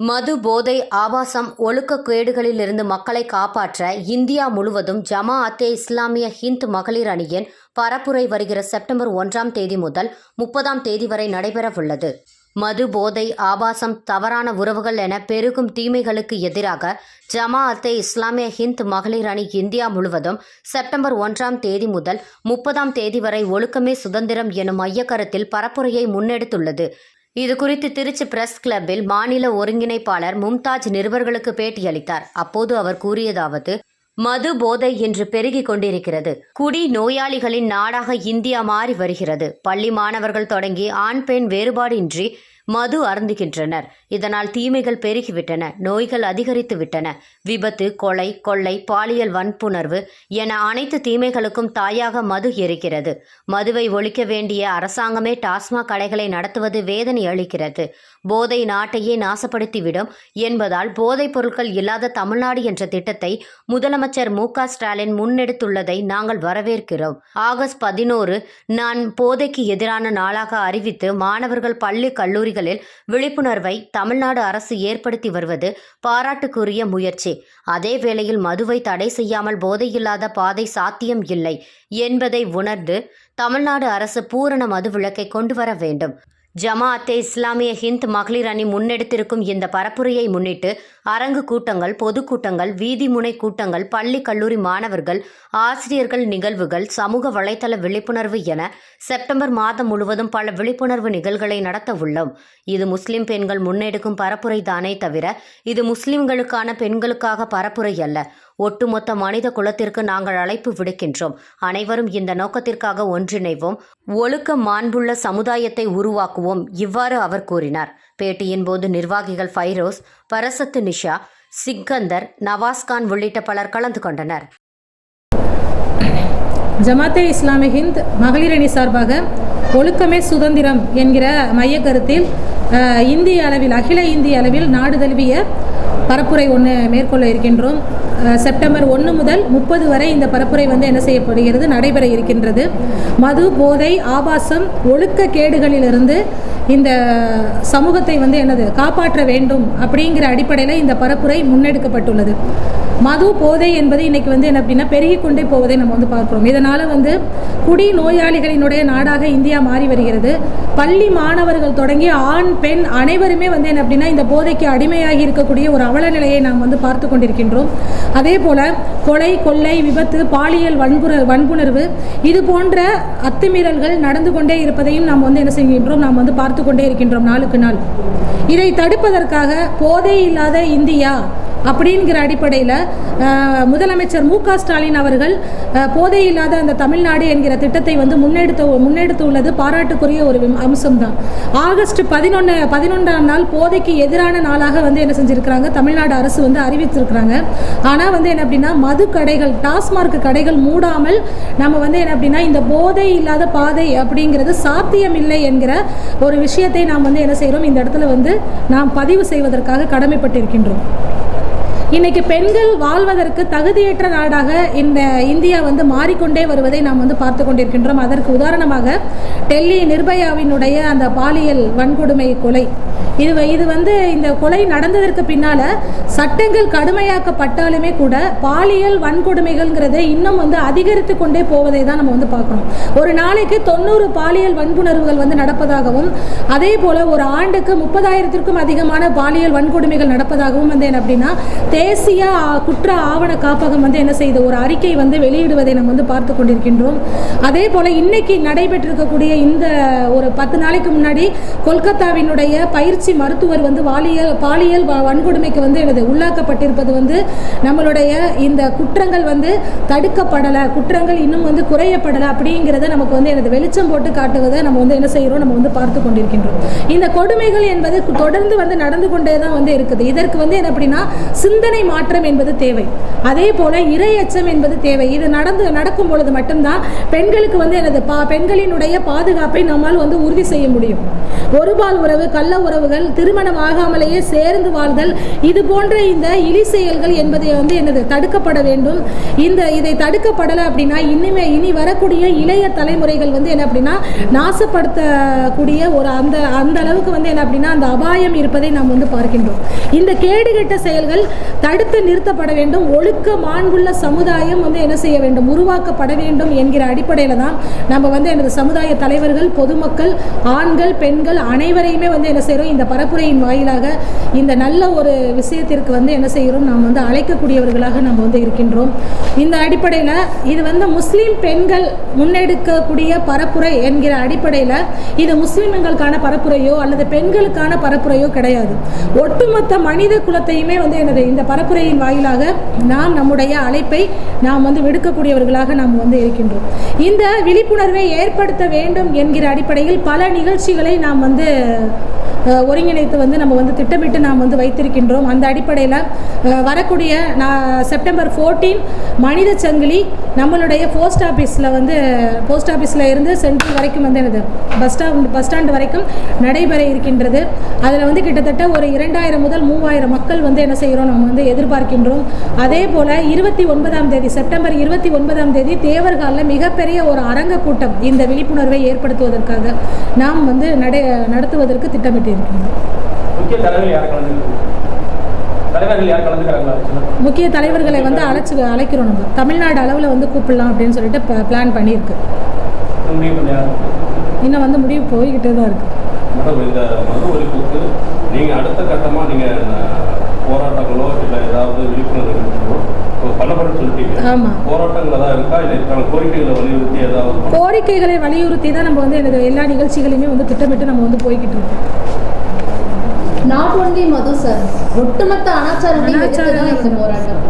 மது போதை ஆபாசம் ஒழுக்கக்கேடுகளிலிருந்து மக்களை காப்பாற்ற இந்தியா முழுவதும் ஜமா அத்தே இஸ்லாமிய ஹிந்த் மகளிர் அணியின் பரப்புரை வருகிற செப்டம்பர் ஒன்றாம் தேதி முதல் முப்பதாம் தேதி வரை நடைபெறவுள்ளது. மது போதை ஆபாசம் தவறான உறவுகள் என பெருகும் தீமைகளுக்கு எதிராக ஜமா அத்தே இஸ்லாமிய ஹிந்த் மகளிர் அணி இந்தியா முழுவதும் செப்டம்பர் ஒன்றாம் தேதி முதல் முப்பதாம் தேதி வரை ஒழுக்கமே சுதந்திரம் எனும் மையக்கருத்தில் பரப்புரையை முன்னெடுத்துள்ளது. இது குறித்து திருச்சி பிரஸ் கிளப்பில் மாநில ஒருங்கிணைப்பாளர் மும்தாஜ் நிருபர்களுக்கு பேட்டியளித்தார். அப்போது அவர் கூறியதாவது மது போதை இன்று பெருகிக் கொண்டிருக்கிறது. குடி நோயாளிகளின் நாடாக இந்தியா மாறி வருகிறது. பள்ளி மாணவர்கள் தொடங்கி ஆண் பெண் வேறுபாடின்றி மது அருந்துகின்றனர். இதனால் தீமைகள் பெருகிவிட்டன நோய்கள் அதிகரித்து விட்டன விபத்து கொலை கொள்ளை பாலியல் வன்புணர்வு என அனைத்து தீமைகளுக்கும் தாயாக மது இருக்கிறது மதுவை ஒழிக்க வேண்டிய அரசாங்கமே டாஸ்மாக் கடைகளை நடத்துவது வேதனை அளிக்கிறது. போதை நாட்டையே நாசப்படுத்திவிடும் என்பதால் போதைப் பொருட்கள் இல்லாத தமிழ்நாடு என்ற திட்டத்தை முதலமைச்சர் மு ஸ்டாலின் முன்னெடுத்துள்ளதை நாங்கள் வரவேற்கிறோம். ஆகஸ்ட் பதினோரு நான் போதைக்கு எதிரான நாளாக அறிவித்து மாணவர்கள் பள்ளி கல்லூரிகள் பள்ளிகளில் விழிப்புணர்வை தமிழ்நாடு அரசு ஏற்படுத்தி வருவது பாராட்டுக்குரிய முயற்சி. அதே வேளையில் மதுவை தடை செய்யாமல் போதையில்லாத பாதை சாத்தியம் இல்லை என்பதை உணர்ந்து தமிழ்நாடு அரசு பூரண மது விளக்கை கொண்டு வர வேண்டும். ஜமாஅத்தே இஸ்லாமிய ஹிந்த் மகளிர் அணி முன்னெடுத்திருக்கும் இந்த பரப்புரையை முன்னிட்டு அரங்கு கூட்டங்கள் பொதுக்கூட்டங்கள் வீதிமுனை கூட்டங்கள் பள்ளி கல்லூரி மாணவர்கள் ஆசிரியர்கள் நிகழ்வுகள் சமூக வலைதள விழிப்புணர்வு என செப்டம்பர் மாதம் முழுவதும் பல விழிப்புணர்வு நிகழ்களை நடத்த உள்ளோம். இது முஸ்லிம் பெண்கள் முன்னெடுக்கும் பரப்புரை தானே தவிர இது முஸ்லிம்களுக்கான பெண்களுக்காக பரப்புரை அல்ல. ஒட்டுமொத்த மனித குலத்திற்கு நாங்கள் அழைப்பு விடுக்கின்றோம். அனைவரும் இந்த நோக்கத்திற்காக ஒன்றிணைவோம். ஒழுக்க மாண்புள்ள சமுதாயத்தை உருவாக்குவோம் இவ்வாறு அவர் கூறினார். பேட்டியின் போது நிர்வாகிகள் ஃபைரோஸ் பரசத்து நிஷா சிக்கந்தர் நவாஸ்கான் உள்ளிட்ட பலர் கலந்து கொண்டனர். ஜமாத்தே இஸ்லாமி ஹிந்த் மகளிரணி சார்பாக ஒழுக்கமே சுதந்திரம் என்கிற மைய கருத்தில் இந்திய அளவில் அகில இந்திய அளவில் நாடு தழுவிய பரப்புரை ஒன்று மேற்கொள்ள இருக்கின்றோம். செப்டம்பர் ஒன்று முதல் முப்பது வரை இந்த பரப்புரை வந்து என்ன செய்யப்படுகிறது? நடைபெற இருக்கின்றது. மது போதை ஆபாசம் ஒழுக்க கேடுகளிலிருந்து இந்த சமூகத்தை வந்து என்னது? காப்பாற்ற வேண்டும் அப்படிங்கிற அடிப்படையில் இந்த பரப்புரை முன்னெடுக்கப்பட்டுள்ளது. மது போதை என்பது இன்னைக்கு வந்து என்ன அப்படின்னா பெருகி கொண்டே போவதை நம்ம வந்து பார்க்குறோம். இதனால் வந்து குடி நோயாளிகளினுடைய நாடாக இந்தியா மாறி வருகிறது. பள்ளி மாணவர்கள் தொடங்கி ஆண் பெண் அனைவருமே வந்து என்ன அப்படின்னா இந்த போதைக்கு அடிமையாகி இருக்கக்கூடிய ஒரு அவல நிலையை நாம் வந்து பார்த்து கொண்டிருக்கின்றோம். அதே போல் கொலை கொள்ளை விபத்து பாலியல் வன்புற வன்புணர்வு இது போன்ற அத்துமீறல்கள் நடந்து கொண்டே இருப்பதையும் நாம் வந்து என்ன செய்கின்றோம்? நாம் வந்து பார்த்து கொண்டே இருக்கின்றோம் நாளுக்கு நாள். இதை தடுப்பதற்காக போதை இல்லாத இந்தியா அப்படிங்கிற அடிப்படையில் முதலமைச்சர் மு ஸ்டாலின் அவர்கள் போதை இல்லாத அந்த தமிழ்நாடு என்கிற திட்டத்தை வந்து முன்னெடுத்து முன்னெடுத்து உள்ளது பாராட்டுக்குரிய ஒரு அம்சம்தான். ஆகஸ்ட் பதினொன்று பதினொன்றாம் நாள் போதைக்கு எதிரான நாளாக வந்து என்ன செஞ்சுருக்கிறாங்க தமிழ்நாடு அரசு வந்து அறிவித்திருக்கிறாங்க. ஆனால் வந்து என்ன அப்படின்னா மது கடைகள் டாஸ்மார்க் கடைகள் மூடாமல் நம்ம வந்து என்ன அப்படின்னா இந்த போதை இல்லாத பாதை அப்படிங்கிறது சாத்தியமில்லை என்கிற ஒரு விஷயத்தை நாம் வந்து என்ன செய்கிறோம் இந்த இடத்துல வந்து நாம் பதிவு செய்வதற்காக கடமைப்பட்டிருக்கின்றோம். இன்றைக்கி பெண்கள் வாழ்வதற்கு தகுதியற்ற நாடாக இந்த இந்தியா வந்து மாறிக்கொண்டே வருவதை நாம் வந்து பார்த்து கொண்டிருக்கின்றோம். அதற்கு உதாரணமாக டெல்லி நிர்பயாவினுடைய அந்த பாலியல் வன்கொடுமை கொலை. இது இது வந்து இந்த கொலை நடந்ததற்கு பின்னால் சட்டங்கள் கடுமையாக்கப்பட்டாலுமே கூட பாலியல் வன்கொடுமைகள்ங்கிறது இன்னும் வந்து அதிகரித்து கொண்டே போவதை தான் நம்ம வந்து பார்க்கணும். ஒரு நாளைக்கு தொண்ணூறு பாலியல் வன்புணர்வுகள் வந்து நடப்பதாகவும் அதே போல் ஒரு ஆண்டுக்கு முப்பதாயிரத்திற்கும் அதிகமான பாலியல் வன்கொடுமைகள் நடப்பதாகவும் வந்து என்ன அப்படின்னா தேசிய குற்ற ஆவண காப்பகம் வந்து என்ன செய்யுது ஒரு அறிக்கை வந்து வெளியிடுவதை நம்ம வந்து பார்த்து கொண்டிருக்கின்றோம். அதே போல இன்னைக்கு நடைபெற்றிருக்கக்கூடிய இந்த ஒரு பத்து நாளைக்கு முன்னாடி கொல்கத்தாவினுடைய பயிற்சி மருத்துவர் வந்து வாலியல் பாலியல் வ- வன்கொடுமைக்கு வந்து எனது உள்ளாக்கப்பட்டிருப்பது வந்து நம்மளுடைய இந்த குற்றங்கள் வந்து தடுக்கப்படலை குற்றங்கள் இன்னும் வந்து குறையப்படலை அப்படிங்கிறத நமக்கு வந்து எனது வெளிச்சம் போட்டு காட்டுவதை நம்ம வந்து என்ன செய்கிறோம் நம்ம வந்து பார்த்து கொண்டிருக்கின்றோம். இந்த கொடுமைகள் என்பது தொடர்ந்து வந்து நடந்து கொண்டே தான் வந்து இருக்குது. இதற்கு வந்து என்ன அப்படின்னா சிந்தனை சிந்தனை மாற்றம் என்பது தேவை. அதே போல அச்சம் என்பது தேவை. இது நடந்து நடக்கும் பொழுது மட்டும்தான் பெண்களுக்கு வந்து எனது பா பெண்களினுடைய பாதுகாப்பை நம்மால் வந்து உறுதி செய்ய முடியும். ஒருபால் உறவு கள்ள உறவுகள் திருமணம் ஆகாமலேயே சேர்ந்து வாழ்தல் இது போன்ற இந்த இழி செயல்கள் என்பதை வந்து எனது தடுக்கப்பட வேண்டும். இந்த இதை தடுக்கப்படலை அப்படின்னா இனிமே இனி வரக்கூடிய இளைய தலைமுறைகள் வந்து என்ன அப்படின்னா நாசப்படுத்தக்கூடிய ஒரு அந்த அந்த அளவுக்கு வந்து என்ன அப்படின்னா அந்த அபாயம் இருப்பதை நாம் வந்து பார்க்கின்றோம். இந்த கேடுகட்ட செயல்கள் தடுத்து நிறுத்தப்பட வேண்டும். ஒழுக்க மாண்புள்ள சமுதாயம் வந்து என்ன செய்ய வேண்டும்? உருவாக்கப்பட வேண்டும் என்கிற அடிப்படையில் தான் நம்ம வந்து எனது சமுதாய தலைவர்கள் பொதுமக்கள் ஆண்கள் பெண்கள் அனைவரையுமே வந்து என்ன செய்கிறோம் இந்த பரப்புரையின் வாயிலாக இந்த நல்ல ஒரு விஷயத்திற்கு வந்து என்ன செய்கிறோம்? நாம் வந்து அழைக்கக்கூடியவர்களாக நம்ம வந்து இருக்கின்றோம். இந்த அடிப்படையில் இது வந்து முஸ்லீம் பெண்கள் முன்னெடுக்கக்கூடிய பரப்புரை என்கிற அடிப்படையில் இது முஸ்லீம்களுக்கான பரப்புரையோ அல்லது பெண்களுக்கான பரப்புரையோ கிடையாது. ஒட்டுமொத்த மனித குலத்தையுமே வந்து எனது இந்த பரப்புரையின் வாயிலாக நாம் நம்முடைய அழைப்பை நாம் வந்து விடுக்கக்கூடியவர்களாக நாம் வந்து இருக்கின்றோம். இந்த விழிப்புணர்வை ஏற்படுத்த வேண்டும் என்கிற அடிப்படையில் பல நிகழ்ச்சிகளை நாம் வந்து ஒருங்கிணைத்து வந்து நம்ம வந்து திட்டமிட்டு நாம் வந்து வைத்திருக்கின்றோம். அந்த அடிப்படையில் வரக்கூடிய நான் செப்டம்பர் ஃபோர்டீன் மனித சங்கிலி நம்மளுடைய போஸ்ட் ஆஃபீஸில் வந்து போஸ்ட் ஆஃபீஸில் இருந்து சென்ட்ரல் வரைக்கும் வந்து எனது பஸ் ஸ்டாண்ட் பஸ் ஸ்டாண்ட் வரைக்கும் நடைபெற இருக்கின்றது. அதில் வந்து கிட்டத்தட்ட ஒரு இரண்டாயிரம் முதல் மூவாயிரம் மக்கள் வந்து என்ன செய்கிறோம்? நம்ம வந்து எதிர்பார்க்கின்றோம். அதே போல் இருபத்தி ஒன்பதாம் தேதி செப்டம்பர் இருபத்தி ஒன்பதாம் தேதி தேவர்காலில் மிகப்பெரிய ஒரு அரங்க கூட்டம் இந்த விழிப்புணர்வை ஏற்படுத்துவதற்காக நாம் வந்து நடை நடத்துவதற்கு திட்டமிட்டு இருக்கின்றோம் முக்கிய தலைவர்கள் வந்து அழைச்சி அழைக்கிறோம் நம்ம. தமிழ்நாடு அளவில் வந்து கூப்பிடலாம் அப்படின்னு சொல்லிட்டு பிளான் பண்ணியிருக்கு. இன்னும் வந்து முடிவு போய்கிட்டே தான் இருக்குது மேடம் இந்த மது ஒழிப்புக்கு நீங்கள் அடுத்த கட்டமாக நீங்கள் போராட்டங்களோ இல்லை ஏதாவது விழிப்புணர்வு நிகழ்ச்சிகளோ கோரிக்கைகளை வலியுறுத்தி ஏதாவது கோரிக்கைகளை வலியுறுத்தி தான் நம்ம வந்து எனது எல்லா நிகழ்ச்சிகளையுமே வந்து திட்டமிட்டு நம்ம வந்து போய்கிட்டு இருக்கோம். Not only Madhu sir. ஒட்டுமொத்த தான் இந்த போராட்டம்.